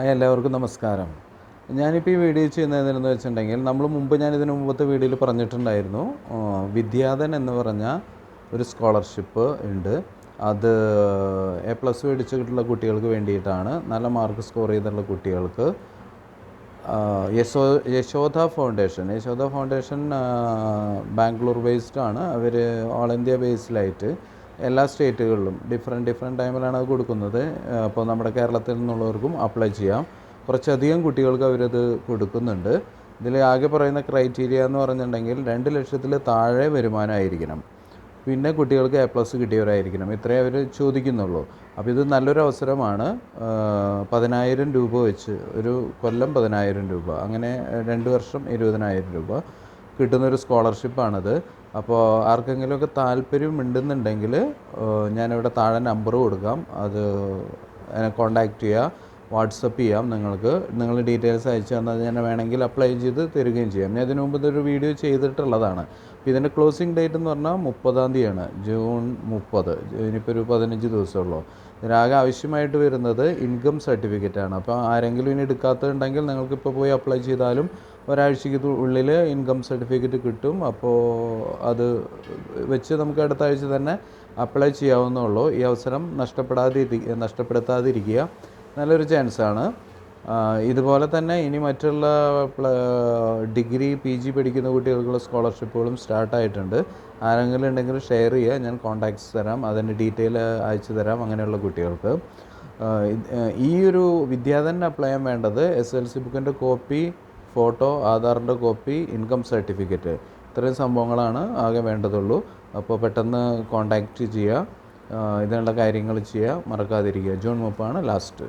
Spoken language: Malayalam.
എല്ലാവർക്കും നമസ്കാരം. ഞാനിപ്പോൾ ഈ വീഡിയോ ചെയ്യുന്നത് ചെയ്യുന്നതെന്ന് വെച്ചിട്ടുണ്ടെങ്കിൽ നമ്മൾ മുമ്പ് ഞാൻ ഇതിന് മുമ്പത്തെ വീഡിയോയിൽ പറഞ്ഞിട്ടുണ്ടായിരുന്നു വിദ്യാധൻ എന്ന് പറഞ്ഞ ഒരു സ്കോളർഷിപ്പ് ഉണ്ട്. അത് എ പ്ലസ് മേടിച്ചിട്ടുള്ള കുട്ടികൾക്ക് വേണ്ടിയിട്ടാണ്. നല്ല മാർക്ക് സ്കോർ ചെയ്തിട്ടുള്ള കുട്ടികൾക്ക് Yesso Yashoda foundation Yashoda foundation Bangalore based ആണ്. അവർ ഓൾ ഇന്ത്യ ബേസിലായിട്ട് എല്ലാ സ്റ്റേറ്റുകളിലും ഡിഫറെന്റ് ഡിഫറെന്റ് ടൈമിലാണ് അത് കൊടുക്കുന്നത്. അപ്പോൾ നമ്മുടെ കേരളത്തിൽ നിന്നുള്ളവർക്കും അപ്ലൈ ചെയ്യാം. കുറച്ചധികം കുട്ടികൾക്ക് അവരത് കൊടുക്കുന്നുണ്ട്. ഇതിൽ ആകെ പറയുന്ന ക്രൈറ്റീരിയ എന്ന് പറഞ്ഞിട്ടുണ്ടെങ്കിൽ രണ്ട് ലക്ഷത്തിൽ താഴെ വരുമാനമായിരിക്കണം പിന്നെ കുട്ടികൾക്ക് എ പ്ലസ് കിട്ടിയവരായിരിക്കണം. ഇത്രയേ അവർ ചോദിക്കുന്നുള്ളൂ. അപ്പോൾ ഇത് നല്ലൊരു അവസരമാണ്. പതിനായിരം രൂപ വെച്ച് ഒരു കൊല്ലം പതിനായിരം രൂപ അങ്ങനെ രണ്ട് വർഷം ഇരുപതിനായിരം രൂപ. കിട്ടുന്നൊരു സ്കോളർഷിപ്പാണത്. അപ്പോൾ ആർക്കെങ്കിലുമൊക്കെ താല്പര്യം ഉണ്ടെന്നുണ്ടെങ്കിൽ ഞാനിവിടെ താഴെ നമ്പർ കൊടുക്കാം. അത് എന്നെ കോണ്ടാക്ട് ചെയ്യുക വാട്സപ്പ് ചെയ്യാം നിങ്ങൾക്ക്. നിങ്ങൾ ഡീറ്റെയിൽസ് അയച്ചു തന്നാൽ ഞാൻ വേണമെങ്കിൽ അപ്ലൈ ചെയ്ത് തരികയും ചെയ്യാം. ഞാൻ ഇതിനു മുമ്പ് ഇതൊരു വീഡിയോ ചെയ്തിട്ടുള്ളതാണ്. അപ്പോൾ ഇതിന്റെ ക്ലോസിംഗ് ഡേറ്റ് എന്ന് പറഞ്ഞാൽ മുപ്പതാം തീയതിയാണ്. ജൂൺ മുപ്പത്. ഇനിയിപ്പോൾ ഒരു പതിനഞ്ച് ദിവസമുള്ളൂ ഇതിനാകെ ആവശ്യമായിട്ട് വരുന്നത് ഇൻകം സർട്ടിഫിക്കറ്റാണ്. അപ്പോൾ ആരെങ്കിലും ഇനി എടുക്കാത്തതുണ്ടെങ്കിൽ നിങ്ങൾക്കിപ്പോൾ പോയി അപ്ലൈ ചെയ്താലും ഒരാഴ്ചയ്ക്ക് ഉള്ളിൽ ഇൻകം സർട്ടിഫിക്കറ്റ് കിട്ടും. അപ്പോൾ അത് വെച്ച് നമുക്ക് അടുത്ത ആഴ്ച തന്നെ അപ്ലൈ ചെയ്യാവുന്നുള്ളൂ ഈ അവസരം നഷ്ടപ്പെടാതെ നഷ്ടപ്പെടുത്താതിരിക്കുക നല്ലൊരു ചാൻസാണ് ഇതുപോലെ തന്നെ ഇനി മറ്റുള്ള ഡിഗ്രി പി ജി പഠിക്കുന്ന കുട്ടികൾക്കുള്ള സ്കോളർഷിപ്പുകളും സ്റ്റാർട്ടായിട്ടുണ്ട് ആരെങ്കിലും ഉണ്ടെങ്കിൽ ഷെയർ ചെയ്യുക. ഞാൻ കോൺടാക്ട്സ് തരാം. അതിന്റെ ഡീറ്റെയിൽ അയച്ചു തരാം അങ്ങനെയുള്ള കുട്ടികൾക്ക്. ഈ ഒരു വിദ്യാധന അപ്ലൈ ചെയ്യാൻ വേണ്ടത് എസ് എൽ സി ബുക്കിന്റെ കോപ്പി ഫോട്ടോ ആധാറിന്റെ കോപ്പി ഇൻകം സർട്ടിഫിക്കറ്റ്. ഇത്രയും സംഭവങ്ങളാണ് ആകെ വേണ്ടതുള്ളൂ. അപ്പോൾ പെട്ടെന്ന് കോൺടാക്റ്റ് ചെയ്യുക. ഇതിനുള്ള കാര്യങ്ങൾ ചെയ്യുക. മറക്കാതിരിക്കുക. ജൂൺ മുപ്പാണ് ലാസ്റ്റ്.